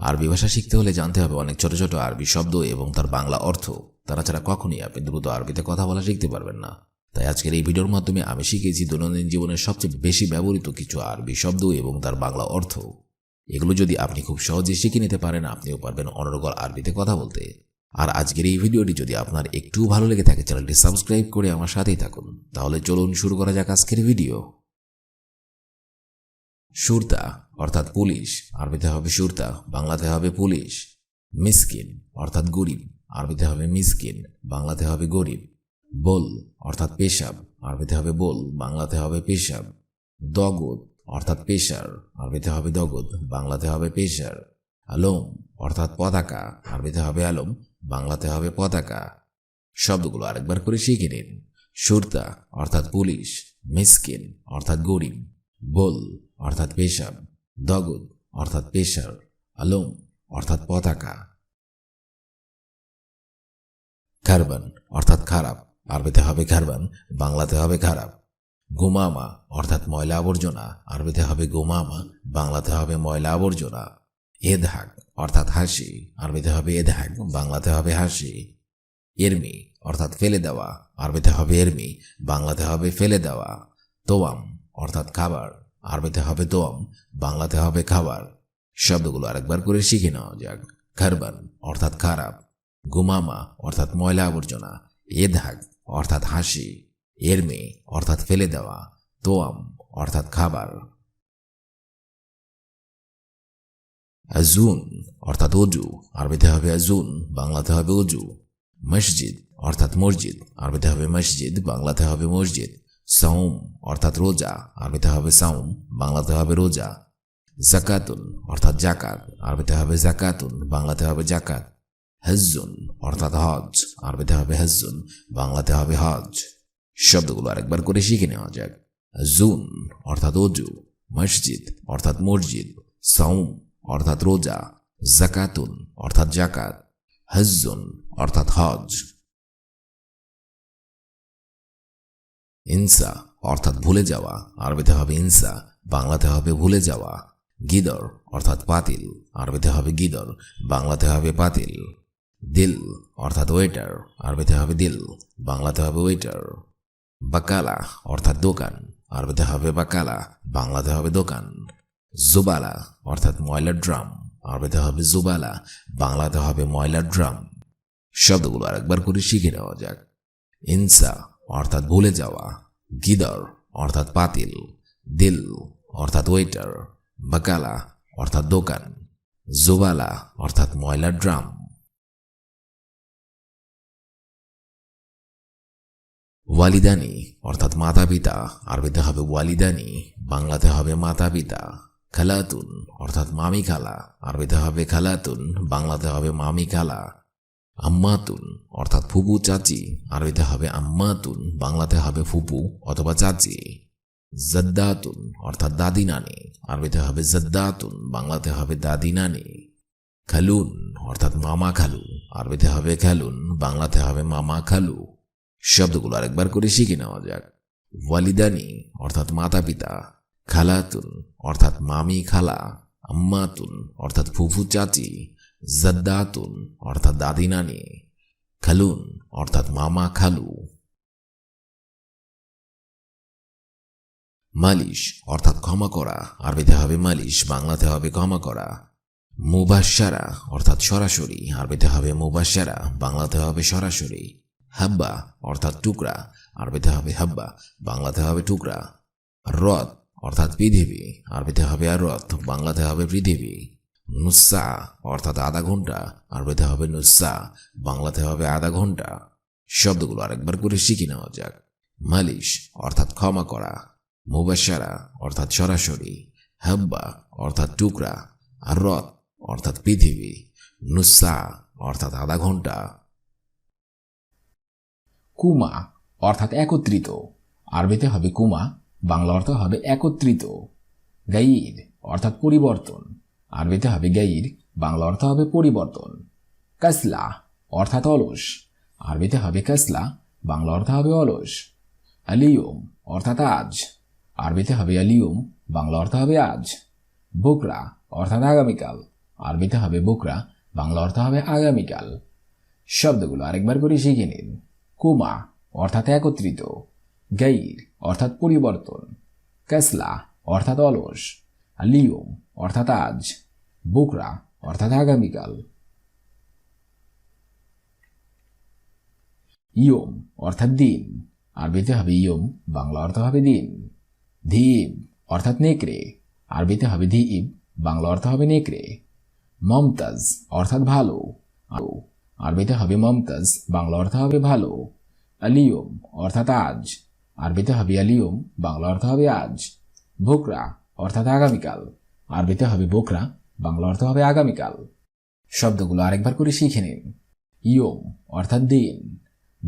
আরবি ভাষা শিখতে হলে জানতে হবে অনেক ছোট ছোট আরবি শব্দ এবং তার বাংলা অর্থ। তারা ছাড়া কখনই আপনি দ্রুত আরবিতে কথা বলা শিখতে পারবেন না। তাই আজকের এই ভিডিওর মাধ্যমে আমি শিখেছি দৈনন্দিন জীবনের সবচেয়ে বেশি ব্যবহৃত কিছু আরবি শব্দ এবং তার বাংলা অর্থ। এগুলো যদি আপনি খুব সহজে শিখে নিতে পারেন, আপনিও পারবেন অনর্গল আরবিতে কথা বলতে। আর আজকের এই ভিডিওটি যদি আপনার একটু ভালো লেগে থাকে, চ্যানেলটি সাবস্ক্রাইব করে আমার সাথেই থাকুন। তাহলে চলুন শুরু করা যাক আজকের ভিডিও। সুরতা অর্থাৎ পুলিশ, আরবিতে হবে সুরতা, বাংলাতে হবে পুলিশ। মিসকিন, অর্থাৎ গরিব, আরবিতে হবে মিসকিন, বাংলাতে হবে গরিব। বল, অর্থাৎ পেশাব, আরবিতে হবে বল, বাংলাতে হবে পেশাব। দগদ, অর্থাৎ পেশার, আরবিতে হবে দগদ, বাংলাতে হবে পেশার। আলম, অর্থাৎ পতাকা, আরবিতে হবে আলম, বাংলাতে হবে পতাকা। শব্দগুলো আরেকবার করে শিখে নিন। সুরতা, অর্থাৎ পুলিশ, মিসকিন, অর্থাৎ গরিব। বল, অর্থাৎ পেশাব। দগদ, অর্থাৎ পেশার, আলম, অর্থাৎ পতাকা। খারবান অর্থাৎ খারাপ, আরবিতে হবে খারবান বাংলাতে হবে খারাপ। গুমামা, অর্থাৎ ময়লা আবর্জনা, আরবিতে হবে গুমামা, বাংলাতে হবে ময়লা আবর্জনা। এদহাক, অর্থাৎ হাসি, আরবিতে হবে এদহাক, বাংলাতে হবে হাসি। এরমি, অর্থাৎ ফেলে দেওয়া, আরবিতে হবে এরমি, বাংলাতে হবে ফেলে দেওয়া। তোয়াম, অর্থাৎ খাবার। আরবিতে হবে তোয়াম বাংলাতে হবে খাবার। শব্দগুলো আরেকবার করে শিখে নেওয়া যাক। খারবান অর্থাৎ খারাপ। গুমামা, অর্থাৎ ময়লা আবর্জনা। এ এধাক অর্থাৎ হাসি। এরমে অর্থাৎ ফেলে দেওয়া। তোয়াম, অর্থাৎ খাবার। আজুন অর্থাৎ অজু। আরবিতে হবে আজুন বাংলাতে হবে অজু। মসজিদ, অর্থাৎ মসজিদ। আরবিতে হবে মসজিদ, বাংলাতে হবে মসজিদ। সাউম অর্থাৎ রোজা, আরবিতে হবে সাউম, বাংলাতে হবে রোজা। জাকাতুন অর্থাৎ জাকাত, আরবিতে হবে জাকাতুন, বাংলাতে হবে জাকাত। হজ্জুন অর্থাৎ হজ, আরবিতে হবে হজ্জুন, বাংলাতে হবে হজ। শব্দগুলো আরেকবার করে শিখে নেওয়া যাক। জুন অর্থাৎ অজু, মসজিদ অর্থাৎ মসজিদ। সাউম অর্থাৎ রোজা, জাকাতুন অর্থাৎ জাকাত। হজ্জুন অর্থাৎ হজ। ইনসা, অর্থাৎ ভুলে যাওয়া। আরবিতে হবে ইনসা, বাংলাতে হবে ভুলে যাওয়া। গিদর, অর্থাৎ পাতিল আরবিতে হবে গিদর, বাংলাতে হবে পাতিল দিল, অর্থাৎ ওয়েটার আরবিতে হবে দিল, বাংলাতে হবে ওয়েটার বাকালা, অর্থাৎ দোকান। আরবিতে হবে বাকালা, বাংলাতে হবে দোকান। জুবালা, অর্থাৎ ময়লার ড্রাম। আরবিতে হবে জুবালা, বাংলাতে হবে ময়লার ড্রাম। শব্দগুলো আরেকবার করে শিখে নেওয়া যাক। ইনসা অর্থাৎ ভুলে যাওয়া, গিদর, অর্থাৎ পাতিল দিল, অর্থাৎ ওয়েটার বাকালা, অর্থাৎ দোকান, জোবালা, অর্থাৎ ময়লার ড্রাম। ওয়ালিদানি, অর্থাৎ মাতা পিতা আরবিতে হবে ওয়ালিদানি, বাংলাতে হবে মাতা পিতা খালাতুন, অর্থাৎ মামি খালা আরবিতে হবে খালাতুন, বাংলাতে হবে মামি খালা আম্মাতুন, অর্থাৎ ফুপু চাচি। আরবিতে হবে আম্মাতুন, বাংলাতে হবে ফুপু অথবা চাচি। জদ্দাতুন, অর্থাৎ দাদি নানি। আরবিতে হবে জদ্দাতুন, বাংলাতে হবে দাদি নানি। খালুন, অর্থাৎ মামা খালু। আরবিতে হবে খালুন, বাংলাতে হবে মামা খালু। শব্দগুলো আরেকবার করে শিখে নেওয়া যাক। ওয়ালিদানি, অর্থাৎ মাতা পিতা খালাতুন, অর্থাৎ মামি খালা। আম্মাতুন, অর্থাৎ ফুফু চাচি। জদ্দাতুন, অর্থাৎ দাদি নানি খালুন, অর্থাৎ মামা খালু। মালিশ, অর্থাৎ ক্ষমা করা, আরবিতে হবে মালিশ, বাংলাতে হবে ক্ষমা করা। মুবাসারা অর্থাৎ সরাসরি, আরবিতে হবে মুবাসারা বাংলাতে হবে সরাসরি। হাব্বা, অর্থাৎ টুকরা, আরবিতে হবে হাব্বা, বাংলাতে হবে টুকরা। রথ, অর্থাৎ পৃথিবী, আরবিতে হবে আর রথ, বাংলাতে হবে পৃথিবী। নুসা অর্থাৎ আধা ঘণ্টা আরবিতে হবে নুসা বাংলাতে হবে আধা ঘণ্টা। শব্দগুলো আরেকবার করে শিখে নেওয়া যাক। মালিশ, অর্থাৎ ক্ষমা করা। মুবাসারা অর্থাৎ সরাসরি। হাব্বা, অর্থাৎ টুকরা। আর রথ, অর্থাৎ পৃথিবী। নুসা অর্থাৎ আধা ঘণ্টা। কুমা, অর্থাৎ একত্রিত। আরবিতে হবে কুমা, বাংলা অর্থ হবে একত্রিত। গাইর অর্থাৎ পরিবর্তন। আরবিতে হবে গাইর, বাংলা অর্থ হবে পরিবর্তন। কাসলা, অর্থাৎ অলস। আরবিতে হবে কাসলা, বাংলা অর্থ হবে অলস। আলিয়ম, অর্থাৎ আজ। আরবিতে হবে আলিয়ম, বাংলা অর্থ হবে আজ। বোকরা, অর্থাৎ আগামীকাল। আরবিতে হবে বুকরা, বাংলা অর্থ হবে আগামীকাল। শব্দগুলো আরেকবার করে শিখে নিন। কুমা, অর্থাৎ একত্রিত। গাইর, অর্থাৎ পরিবর্তন। কাসলা, অর্থাৎ অলস। লিওম অর্থাৎ আজ, বুকরা, অর্থাৎ আগামীকাল। ইয়ম, অর্থাৎ দিন। আরবিতে হবে ইয়ম, বাংলা অর্থ হবে দিন। ধীব, অর্থাৎ নেকড়ে। আরবিতে হবে ধীব, বাংলা অর্থ হবে নেকড়ে। মমতাজ, অর্থাৎ ভালো। আরবিতে হবে মমতাজ, বাংলা অর্থ হবে ভালো। আলিয়ম, অর্থাৎ আজ। আরবিতে হবে আলিয়ম, বাংলা অর্থ হবে আজ। বোকরা অর্থাৎ আগামীকাল। আরবিতে হবে বোকরা, বাংলা অর্থ হবে আগামীকাল। শব্দগুলো আরেকবার করে শিখে নিন। ইয়ম অর্থাৎ দিন।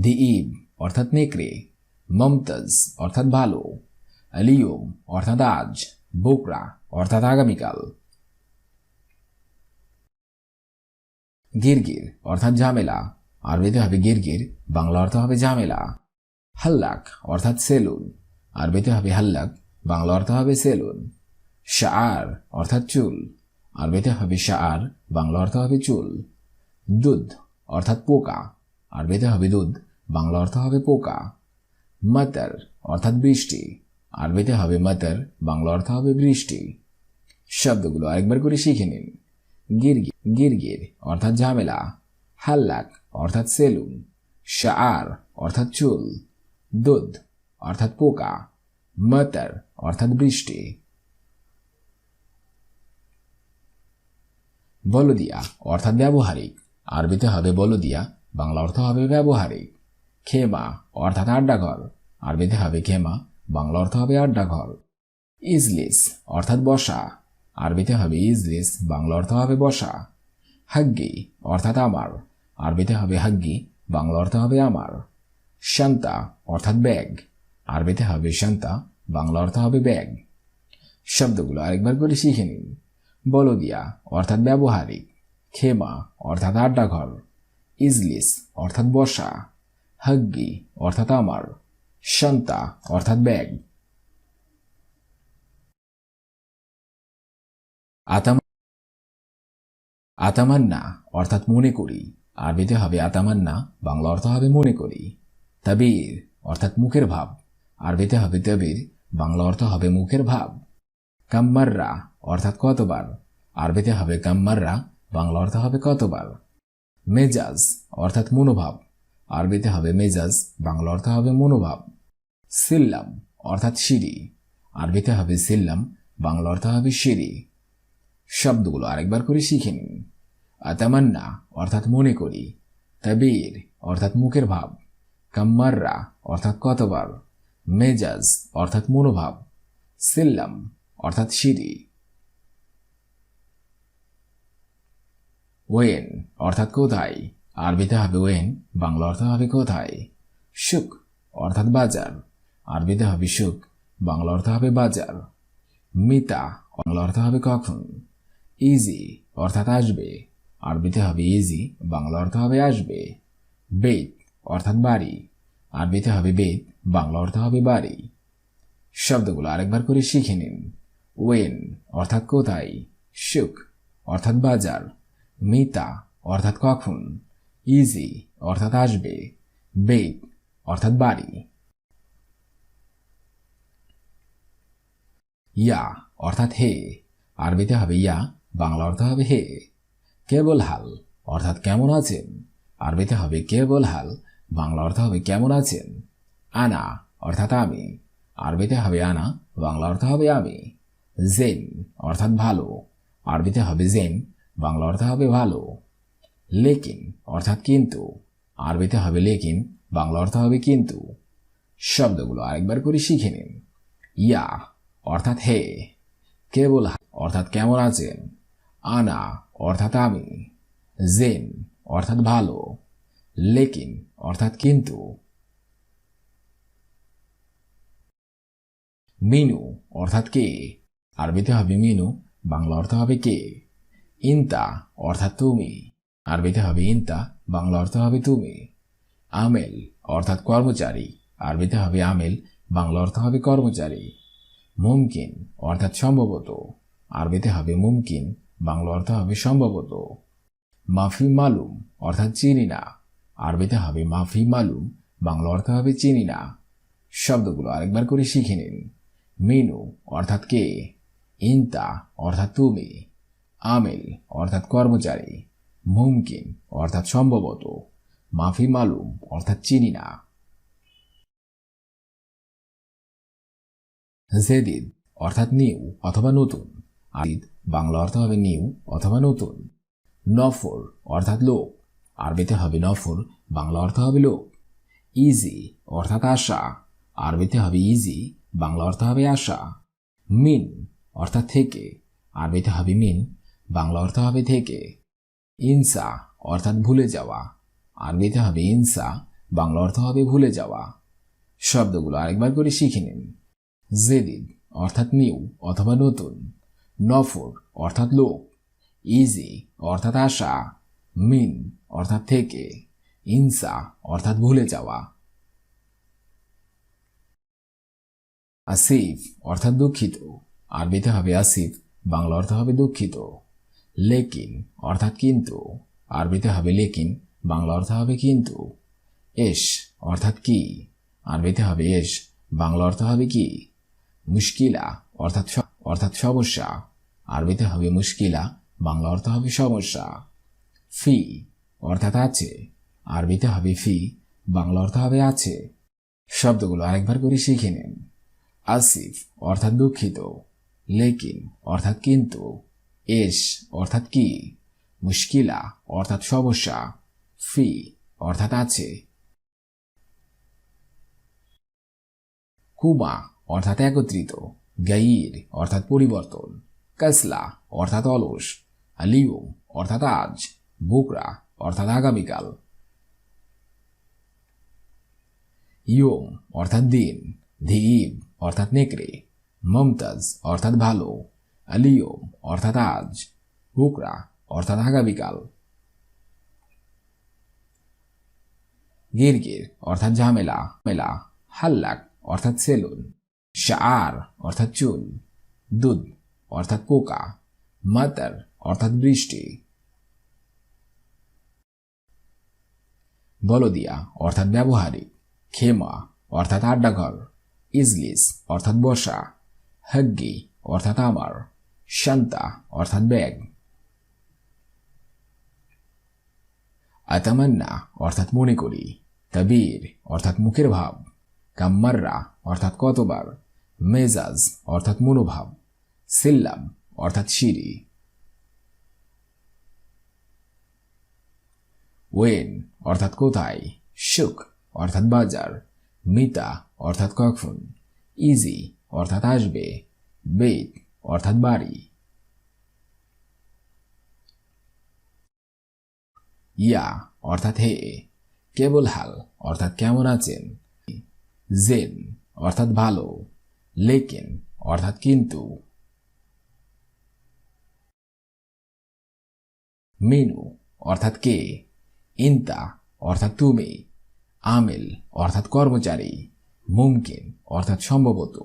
দিইব অর্থাৎ নেকড়ে। মমতাজ অর্থাৎ ভালো। আলিয়ম অর্থাৎ আজ। বোকরা অর্থাৎ আগামীকাল। গিরগির অর্থাৎ ঝামেলা। আরবিতে হবে গিরগির, বাংলা অর্থ হবে ঝামেলা। হাল্লাক অর্থাৎ সেলুন। আরবিতে হবে হাল্লাক, বাংলা অর্থ হবে সেলুন। শাআর অর্থাৎ চুল। আরবিতে হবে শাআর, বাংলা অর্থ হবে চুল। দুধ অর্থাৎ পোকা। আরবিতে হবে দুধ, বাংলা অর্থ হবে পোকা। মাতার অর্থাৎ বৃষ্টি। আরবিতে হবে মাতার, বাংলা অর্থ হবে বৃষ্টি। শব্দগুলো আরেকবার করে শিখে নিন। গিরগির গিরগির অর্থাৎ ঝামেলা। হাল্লাক অর্থাৎ সেলুন। শাআর অর্থাৎ চুল। দুধ অর্থাৎ পোকা। মাতার অর্থাৎ বৃষ্টি। বলদিয়া অর্থাৎ ব্যবহারিক। আরবিতে হবে বলদিয়া, বাংলা অর্থ হবে ব্যবহারিক। খেমা অর্থাৎ আড্ডাঘর। আরবিতে হবে খেমা, বাংলা অর্থ হবে আড্ডাঘর। ইজলিস অর্থাৎ বসা। আরবিতে হবে ইজলিস, বাংলা অর্থ হবে বসা। হাগ্গি অর্থাৎ আমার। আরবিতে হবে হাগ্গি, বাংলা অর্থ হবে আমার। শান্তা অর্থাৎ ব্যাগ। আরবিতে হবে শান্তা, বাংলা অর্থ হবে ব্যাগ। শব্দগুলো আরেকবার করে শিখে নিন। বলদিয়া, অর্থাৎ ব্যবহারিক, খেমা, অর্থাৎ আড্ডাঘর, ইজলিস, অর্থাৎ বসা, হাগ্গি, অর্থাৎ আমার, শান্তা, অর্থাৎ ব্যাগ। আতাম, আতামান্না, অর্থাৎ মনে করি আরবিতে হবে আতামান্না, বাংলা অর্থ হবে মনে করি তাবির, অর্থাৎ মুখের ভাব। আরবিতে হবে তাবির, বাংলা অর্থ হবে মুখের ভাব। কাম্মাররা অর্থাৎ কতবার? আরবিতে হবে কাম্মাররা বাংলা অর্থ হবে কতবার? মেজাজ, অর্থাৎ মনোভাব। আরবিতে হবে মেজাজ, বাংলা অর্থ হবে মনোভাব। সিল্লাম, অর্থাৎ সিঁড়ি। আরবিতে হবে সিল্লাম, বাংলা অর্থ হবে সিঁড়ি। শব্দগুলো আরেকবার করে শিখে নিন। আতামান্না, অর্থাৎ মনে করি। তাবির, অর্থাৎ মুখের ভাব। কাম্মাররা অর্থাৎ কতবার? মেজাজ, অর্থাৎ মনোভাব। সিল্লাম, অর্থাৎ সিঁড়ি। ওয়েন অর্থাৎ কোথায়? আরবিতে হবে ওয়েন বাংলা অর্থ হবে কোথায়? সুখ অর্থাৎ বাজার। আরবিতে হবে সুখ বাংলা অর্থ হবে বাজার। মিতা, বাংলা অর্থ হবে কখন? ইজি অর্থাৎ আসবে। আরবিতে হবে ইজি বাংলা অর্থ হবে আসবে। বেদ অর্থাৎ বাড়ি। আরবিতে হবে বেদ বাংলা অর্থ হবে বাড়ি। শব্দগুলো আরেকবার করে শিখে নিন। ওয়েন অর্থাৎ কোথায়? সুখ অর্থাৎ বাজার। মিতা অর্থাৎ কখন, ইজি অর্থাৎ আসবে বেদ অর্থাৎ বাড়ি। ইয়া অর্থাৎ হে, আরবিতে হবে ইয়া, বাংলা অর্থ হবে হে। কেবল হাল অর্থাৎ কেমন আছেন, আরবিতে হবে কেবল হাল, বাংলা অর্থ হবে কেমন আছেন। আনা অর্থাৎ আমি, আরবিতে হবে আনা, বাংলা অর্থ হবে আমি। জেন অর্থাৎ ভালো, আরবিতে হবে জেন বাংলা অর্থ হবে ভালো। লেকিন অর্থাৎ কিন্তু। আরবিতে হবে লেকিন, বাংলা অর্থ হবে কিন্তু। শব্দগুলো আরেকবার করে শিখে নিন। ইয়া অর্থাৎ হে। কেবল অর্থাৎ কেমন আছেন? আনা অর্থাৎ আমি। জেন অর্থাৎ ভালো। লেকিন অর্থাৎ কিন্তু। মিনু অর্থাৎ কে? আরবিতে হবে মিনু, বাংলা অর্থ হবে কে? ইন্তা, অর্থাৎ তুমি। আরবিতে হবে ইন্তা, বাংলা অর্থ হবে তুমি। আমেল, অর্থাৎ কর্মচারী। আরবিতে হবে আমেল, বাংলা অর্থ হবে কর্মচারী। মুমকিন, অর্থাৎ সম্ভবত। আরবিতে হবে মুমকিন, বাংলা অর্থ হবে সম্ভবত। মাফি মালুম, অর্থাৎ চিনি না। আরবিতে হবে মাফি মালুম, বাংলা অর্থ হবে চিনি না। শব্দগুলো আরেকবার করে শিখে নিন। মিনু, অর্থাৎ কে? ইনতা, অর্থাৎ তুমি। আমেল, অর্থাৎ কর্মচারী, মুমকিন, অর্থাৎ সম্ভবত, মাফি মালুম, অর্থাৎ চিনি না। জেদিদ, অর্থাৎ নিউ অথবা নতুন। আদিদ, বাংলা অর্থ হবে নিউ অথবা নতুন। নফর, অর্থাৎ লোক। আরবিতে হবে নফর, বাংলা অর্থ হবে লোক। ইজি, অর্থাৎ আশা। আরবিতে হবে ইজি, বাংলা অর্থ হবে আশা। মিন, অর্থাৎ থেকে। আরবিতে হবে মিন বাংলা অর্থ হবে থেকে। ইনসা অর্থাৎ ভুলে যাওয়া। আরবিতে হবে ইনসা, বাংলা অর্থ হবে ভুলে যাওয়া। শব্দগুলো আরেকবার করে শিখে নিন। জেদিদ অর্থাৎ নিউ অথবা নতুন। নফর অর্থাৎ লোক। ইজি অর্থাৎ আশা। মিন অর্থাৎ থেকে। ইনসা অর্থাৎ ভুলে যাওয়া। আসিফ অর্থাৎ দুঃখিত। আরবিতে হবে আসিফ, বাংলা অর্থ হবে দুঃখিত। লেকিন, অর্থাৎ কিন্তু। আরবিতে হবে লেকিন, বাংলা অর্থ হবে কিন্তু। এস, অর্থাৎ কি? আরবিতে হবে এস, বাংলা অর্থ হবে কি? মুশকিলা, অর্থাৎ অর্থাৎ সমস্যা। আরবিতে হবে মুশকিলা, বাংলা অর্থ হবে সমস্যা। ফি, অর্থাৎ আছে। আরবিতে হবে ফি, বাংলা অর্থ হবে আছে। শব্দগুলো আরেকবার করে শিখে নিন। আসিফ, অর্থাৎ দুঃখিত। লেকিন, অর্থাৎ কিন্তু। এস অর্থাৎ কি? মুশকিলা অর্থাৎ সমস্যা। ফি অর্থাৎ আছে। কুমা অর্থাৎ একত্রিত। গাইর অর্থাৎ পরিবর্তন। কাসলা অর্থাৎ অলস। আলিউম অর্থাৎ আজ। বুকরা অর্থাৎ আগামীকাল। ইয়ম অর্থাৎ দিন। ধীব অর্থাৎ নেকড়ে। মমতাজ অর্থাৎ ভালো। আলিয়ম অর্থাৎ আজ, বুকরা, অর্থাৎ আগামীকাল। গিরগির, অর্থাৎ ঝামেলা মেলা হাল্লাক, অর্থাৎ সেলুন। শার অর্থাৎ চুল দুধ, অর্থাৎ পোকা মাতার, অর্থাৎ বৃষ্টি। বলদিয়া, অর্থাৎ ব্যবহারিক। খেমা, অর্থাৎ আড্ডাঘর। ইজলিস, অর্থাৎ বসা। হগ্গি, অর্থাৎ আমার। শান্তা, অর্থাৎ ব্যাগ। আতামান্না, অর্থাৎ মনে করি। তাবির, অর্থাৎ মুখের ভাব। কাম্মাররা, অর্থাৎ কতবার। মেজাজ, অর্থাৎ মনোভাব। সিল্লাম, অর্থাৎ সিঁড়ি। ওয়েন, অর্থাৎ কোথায়। সুখ অর্থাৎ বাজার। মিতা, অর্থাৎ কখন। ইজি, অর্থাৎ আসবে। বেদ অর্থাৎ বাড়ি। ইয়া অর্থাৎ হে। কেবল হাল অর্থাৎ কেমন আছেন। জেন অর্থাৎ ভালো। লেকিন অর্থাৎ কিন্তু। মিনু অর্থাৎ কে। ইন্তা অর্থাৎ তুমি। আমেল অর্থাৎ কর্মচারী। মুমকিন অর্থাৎ সম্ভবত।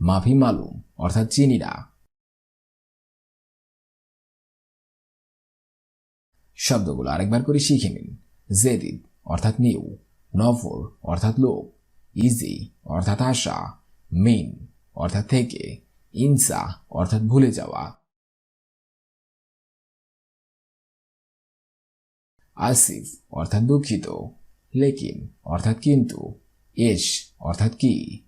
মাফি মালুম, অর্থাৎ চিনি না শব্দগুলো আরেকবার করে শিখে নিন। জেদিদ, অর্থাৎ নিউ। নফর, অর্থাৎ লোক। ইজি, অর্থাৎ আশা। মিন, অর্থাৎ থেকে। ইনসা, অর্থাৎ ভুলে যাওয়া। আসিফ, অর্থাৎ দুঃখিত। লেকিন, অর্থাৎ কিন্তু। এস অর্থাৎ কি?